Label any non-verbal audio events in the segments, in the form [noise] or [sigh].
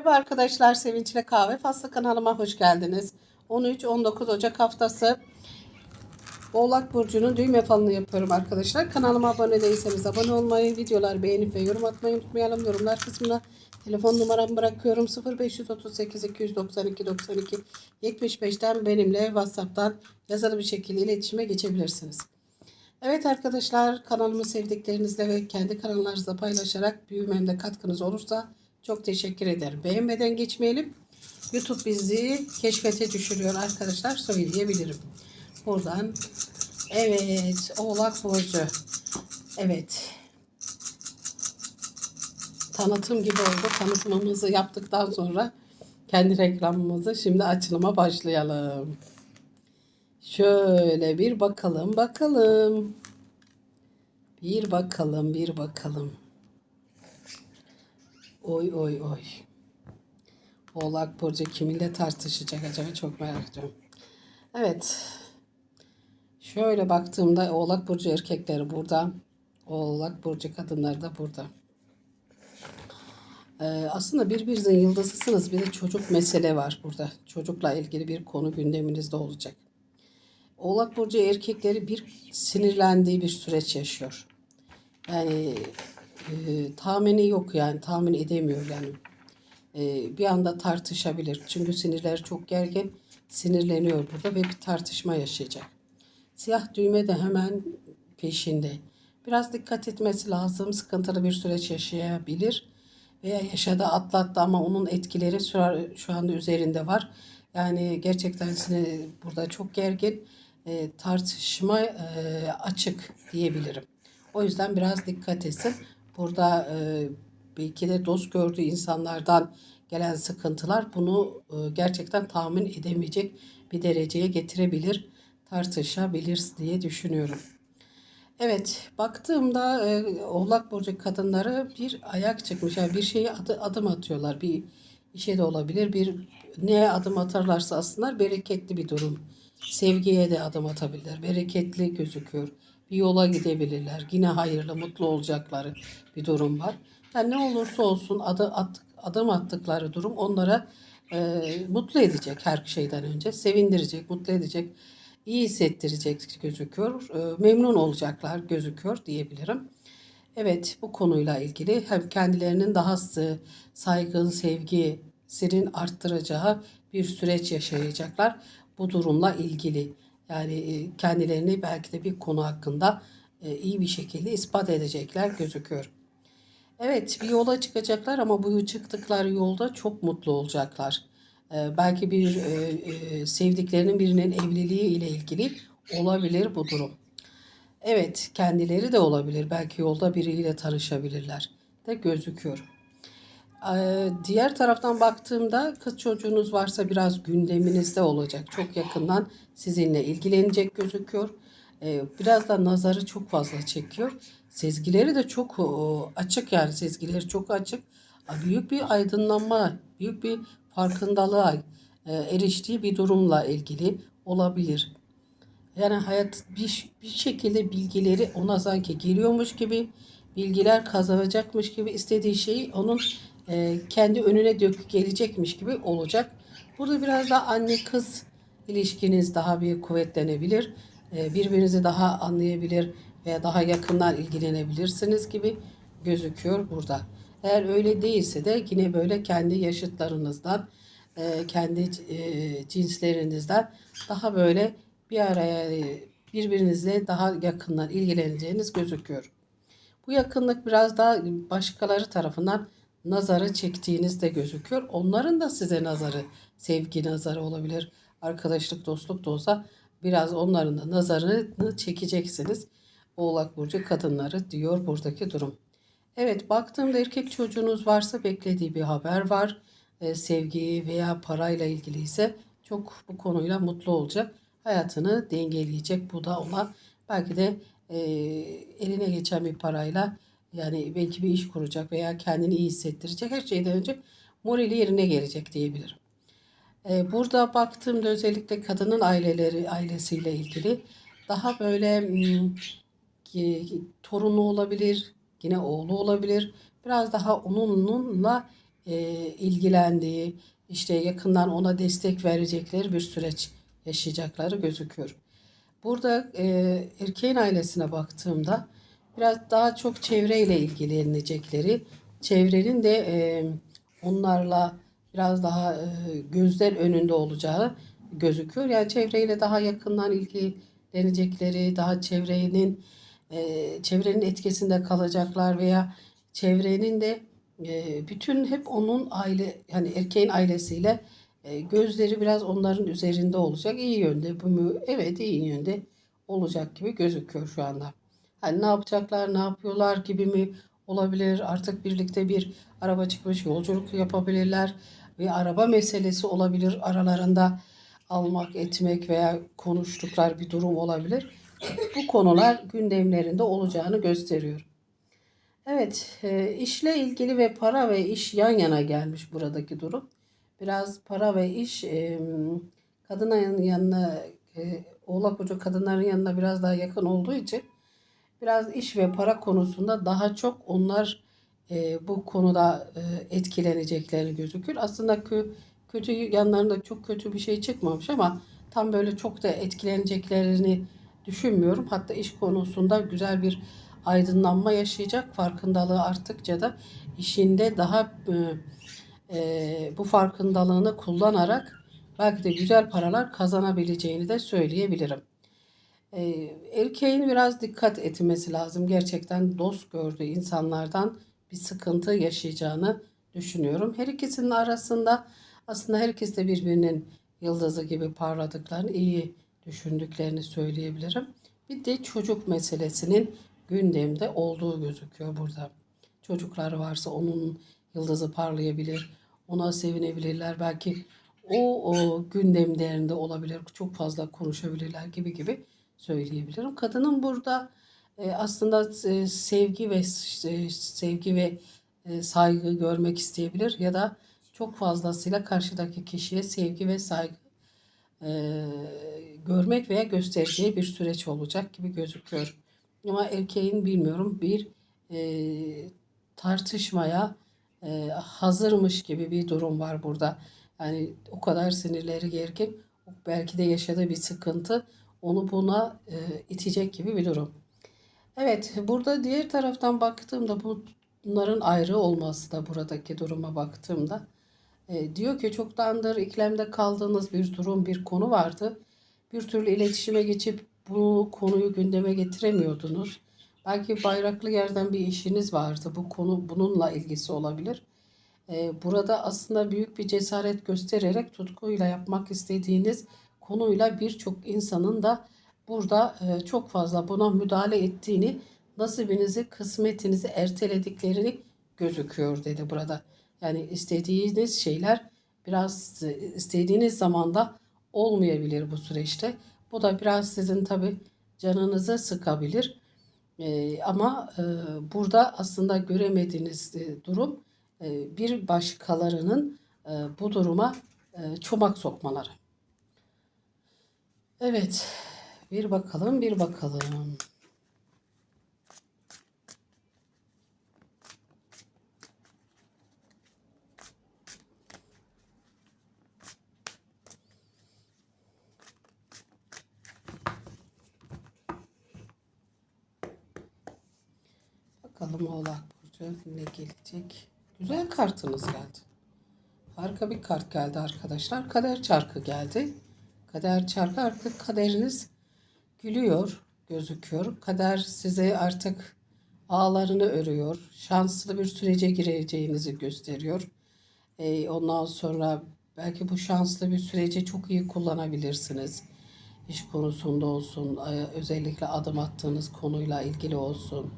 Merhaba arkadaşlar, Sevinçle Kahve Faslı kanalıma hoş geldiniz. 13-19 Ocak haftası Oğlak Burcu'nun düğme falını yapıyorum arkadaşlar. Kanalıma abone değilseniz abone olmayı, videolar beğenip ve yorum atmayı unutmayalım. Yorumlar kısmına telefon numaramı bırakıyorum. 0538 292 92 75'ten benimle WhatsApp'tan yazılı bir şekilde iletişime geçebilirsiniz. Evet arkadaşlar kanalımı sevdiklerinizle ve kendi kanallarınızla paylaşarak büyümemde katkınız olursa çok teşekkür ederim. Beğenmeden geçmeyelim. YouTube bizi keşfete düşürüyor arkadaşlar söyleyebilirim. Buradan evet Oğlak Burcu. Evet. Tanıtım gibi oldu. Tanıtımımızı yaptıktan sonra kendi reklamımızı şimdi açılıma başlayalım. Şöyle bir bakalım bakalım. Bir bakalım bir bakalım. Oy oy oy. Oğlak Burcu kiminle tartışacak acaba çok merak ediyorum. Evet. Şöyle baktığımda Oğlak Burcu erkekleri burada. Oğlak Burcu kadınları da burada. Ee, aslında birbirinizin yıldızısınız. Bir de çocuk mesele var burada. Çocukla ilgili bir konu gündeminizde olacak. Oğlak Burcu erkekleri bir sinirlendiği bir süreç yaşıyor. Yani tahmini yok yani tahmin edemiyor yani. E, bir anda tartışabilir. Çünkü sinirler çok gergin. Sinirleniyor burada ve bir tartışma yaşayacak. Siyah düğme de hemen peşinde. Biraz dikkat etmesi lazım. Sıkıntılı bir süreç yaşayabilir. Veya yaşadı atlattı ama onun etkileri şu anda üzerinde var. Yani gerçekten sinir, burada çok gergin. E, tartışma e, açık diyebilirim. O yüzden biraz dikkat etsin. Burada e, belki de dost gördüğü insanlardan gelen sıkıntılar bunu e, gerçekten tahmin edemeyecek bir dereceye getirebilir, tartışabilir diye düşünüyorum. Evet, baktığımda e, Oğlak Burcu kadınları bir ayak çıkmış. Yani bir şeye adı, adım atıyorlar. Bir işe de olabilir. Bir neye adım atarlarsa aslında bereketli bir durum. Sevgiye de adım atabilirler. Bereketli gözüküyor. Bir yola gidebilirler. Yine hayırlı, mutlu olacakları bir durum var. Yani ne olursa olsun adı, at, adım attıkları durum onlara e, mutlu edecek her şeyden önce. Sevindirecek, mutlu edecek, iyi hissettirecek gözüküyor. E, memnun olacaklar gözüküyor diyebilirim. Evet bu konuyla ilgili hem kendilerinin daha saygın, sevgi, serin arttıracağı bir süreç yaşayacaklar bu durumla ilgili. Yani e, kendilerini belki de bir konu hakkında e, iyi bir şekilde ispat edecekler gözüküyor. Evet bir yola çıkacaklar ama bu çıktıkları yolda çok mutlu olacaklar. E, belki bir sevdiklerinin birinin evliliği ile ilgili olabilir bu durum. Evet kendileri de olabilir. Belki yolda biriyle tanışabilirler de gözüküyor. Diğer taraftan baktığımda kız çocuğunuz varsa biraz gündeminizde olacak. Çok yakından sizinle ilgilenecek gözüküyor. Biraz da nazarı çok fazla çekiyor. Sezgileri de çok açık yani sezgileri çok açık. Büyük bir aydınlanma, büyük bir farkındalığa eriştiği bir durumla ilgili olabilir. Yani hayat bir, bir şekilde bilgileri ona sanki geliyormuş gibi, bilgiler kazanacakmış gibi istediği şeyi onun e, kendi önüne dök gelecekmiş gibi olacak. Burada biraz daha anne kız ilişkiniz daha bir kuvvetlenebilir. E, birbirinizi daha anlayabilir veya daha yakından ilgilenebilirsiniz gibi gözüküyor burada. Eğer öyle değilse de yine böyle kendi yaşıtlarınızdan, e, kendi e, cinslerinizden daha böyle bir araya birbirinizle daha yakından ilgileneceğiniz gözüküyor. Bu yakınlık biraz daha başkaları tarafından nazarı çektiğiniz de gözüküyor. Onların da size nazarı, sevgi nazarı olabilir. Arkadaşlık, dostluk da olsa biraz onların da nazarını çekeceksiniz. Oğlak Burcu kadınları diyor buradaki durum. Evet baktığımda erkek çocuğunuz varsa beklediği bir haber var. Ee, sevgi veya parayla ilgili ise çok bu konuyla mutlu olacak. Hayatını dengeleyecek. Bu da ona belki de e, eline geçen bir parayla yani belki bir iş kuracak veya kendini iyi hissettirecek. Her şeyden önce morali yerine gelecek diyebilirim. Ee, burada baktığımda özellikle kadının aileleri ailesiyle ilgili daha böyle hmm, torunu olabilir, yine oğlu olabilir. Biraz daha onunla e, ilgilendiği, işte yakından ona destek verecekleri bir süreç yaşayacakları gözüküyor. Burada e, erkeğin ailesine baktığımda biraz daha çok çevreyle ilgilenecekleri, çevrenin de e, onlarla biraz daha e, gözler önünde olacağı gözüküyor. Yani çevreyle daha yakından ilgilenecekleri, daha çevrenin e, çevrenin etkisinde kalacaklar veya çevrenin de e, bütün hep onun aile yani erkeğin ailesiyle e, gözleri biraz onların üzerinde olacak. İyi yönde bu mu? Evet iyi yönde olacak gibi gözüküyor şu anda. Hani ne yapacaklar, ne yapıyorlar gibi mi olabilir? Artık birlikte bir araba çıkmış yolculuk yapabilirler ve araba meselesi olabilir aralarında almak, etmek veya konuştuklar bir durum olabilir. Bu konular gündemlerinde olacağını gösteriyor. Evet, e, işle ilgili ve para ve iş yan yana gelmiş buradaki durum. Biraz para ve iş e, kadının yanına, e, oğlak burcu kadınların yanına biraz daha yakın olduğu için biraz iş ve para konusunda daha çok onlar e, bu konuda e, etkilenecekleri gözükür. Aslında kö, kötü yanlarında çok kötü bir şey çıkmamış ama tam böyle çok da etkileneceklerini düşünmüyorum. Hatta iş konusunda güzel bir aydınlanma yaşayacak. Farkındalığı arttıkça da işinde daha e, e, bu farkındalığını kullanarak belki de güzel paralar kazanabileceğini de söyleyebilirim. E, erkeğin biraz dikkat etmesi lazım. Gerçekten dost gördüğü insanlardan bir sıkıntı yaşayacağını düşünüyorum. Her ikisinin arasında aslında herkes de birbirinin yıldızı gibi parladıklarını, iyi düşündüklerini söyleyebilirim. Bir de çocuk meselesinin gündemde olduğu gözüküyor burada. Çocukları varsa onun yıldızı parlayabilir, ona sevinebilirler. Belki o, o gündemlerinde olabilir, çok fazla konuşabilirler gibi gibi söyleyebilirim. Kadının burada e, aslında e, sevgi ve e, sevgi ve e, saygı görmek isteyebilir ya da çok fazlasıyla karşıdaki kişiye sevgi ve saygı e, görmek veya göstereceği bir süreç olacak gibi gözüküyor. Ama erkeğin bilmiyorum bir e, tartışmaya e, hazırmış gibi bir durum var burada. Yani o kadar sinirleri gergin, belki de yaşadığı bir sıkıntı onu buna e, itecek gibi bir durum. Evet, burada diğer taraftan baktığımda bunların ayrı olması da buradaki duruma baktığımda e, diyor ki çoktandır iklemde kaldığınız bir durum, bir konu vardı. Bir türlü iletişime geçip bu konuyu gündeme getiremiyordunuz. Belki bayraklı yerden bir işiniz vardı. Bu konu bununla ilgisi olabilir. E, burada aslında büyük bir cesaret göstererek tutkuyla yapmak istediğiniz konuyla birçok insanın da burada e, çok fazla buna müdahale ettiğini, nasibinizi, kısmetinizi ertelediklerini gözüküyor dedi burada. Yani istediğiniz şeyler biraz e, istediğiniz zamanda olmayabilir bu süreçte. Bu da biraz sizin tabi canınızı sıkabilir. Ee, ama e, burada aslında göremediğiniz e, durum e, bir başkalarının e, bu duruma e, çomak sokmaları. Evet, bir bakalım, bir bakalım. Bakalım Oğlak Burcu ne gelecek. Güzel kartınız geldi. Harika bir kart geldi arkadaşlar. Kader çarkı geldi. Kader çarkı artık kaderiniz gülüyor, gözüküyor. Kader size artık ağlarını örüyor. Şanslı bir sürece gireceğinizi gösteriyor. Ee, ondan sonra belki bu şanslı bir süreci çok iyi kullanabilirsiniz. İş konusunda olsun, e, özellikle adım attığınız konuyla ilgili olsun.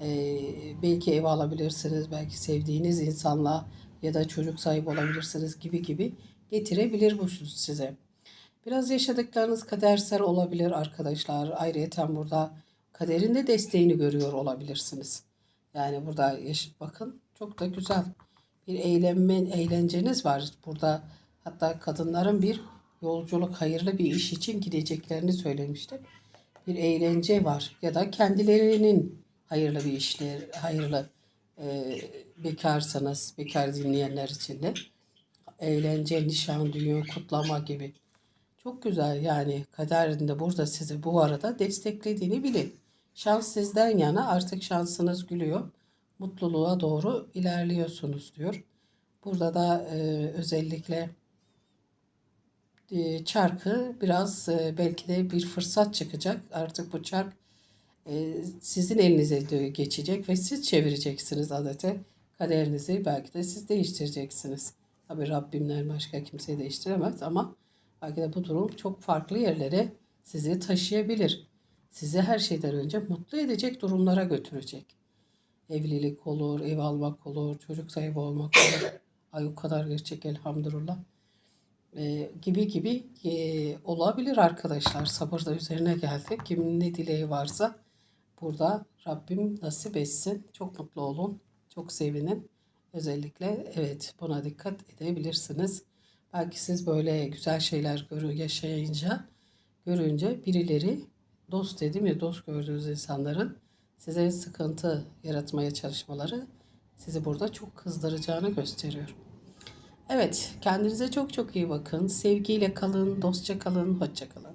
Ee, belki ev alabilirsiniz, belki sevdiğiniz insanla ya da çocuk sahibi olabilirsiniz gibi gibi getirebilir bu size. Biraz yaşadıklarınız kadersel olabilir arkadaşlar. Ayrıca burada kaderin de desteğini görüyor olabilirsiniz. Yani burada yaş bakın çok da güzel bir eğlenme, eğlenceniz var. Burada hatta kadınların bir yolculuk hayırlı bir iş için gideceklerini söylemiştim. Bir eğlence var ya da kendilerinin hayırlı bir işler, hayırlı e, bekarsanız, bekar dinleyenler için de eğlence, nişan, düğün, kutlama gibi. Çok güzel yani kaderinde burada sizi bu arada desteklediğini bilin. Şans sizden yana artık şansınız gülüyor. Mutluluğa doğru ilerliyorsunuz diyor. Burada da e, özellikle e, çarkı biraz e, belki de bir fırsat çıkacak. Artık bu çark e, sizin elinize de geçecek ve siz çevireceksiniz adete. Kaderinizi belki de siz değiştireceksiniz. Tabii Rabbimden başka kimseyi değiştiremez ama belki de bu durum çok farklı yerlere sizi taşıyabilir. Sizi her şeyden önce mutlu edecek durumlara götürecek. Evlilik olur, ev almak olur, çocuk sahibi olmak olur. [coughs] Ay o kadar gerçek elhamdülillah. Ee, gibi gibi e, olabilir arkadaşlar. Sabır da üzerine geldi. Kimin ne dileği varsa burada Rabbim nasip etsin. Çok mutlu olun. Çok sevinin. Özellikle evet buna dikkat edebilirsiniz. Belki siz böyle güzel şeyler görü yaşayınca görünce birileri dost dedim ya dost gördüğünüz insanların size sıkıntı yaratmaya çalışmaları sizi burada çok kızdıracağını gösteriyor. Evet, kendinize çok çok iyi bakın. Sevgiyle kalın, dostça kalın, hoşça kalın.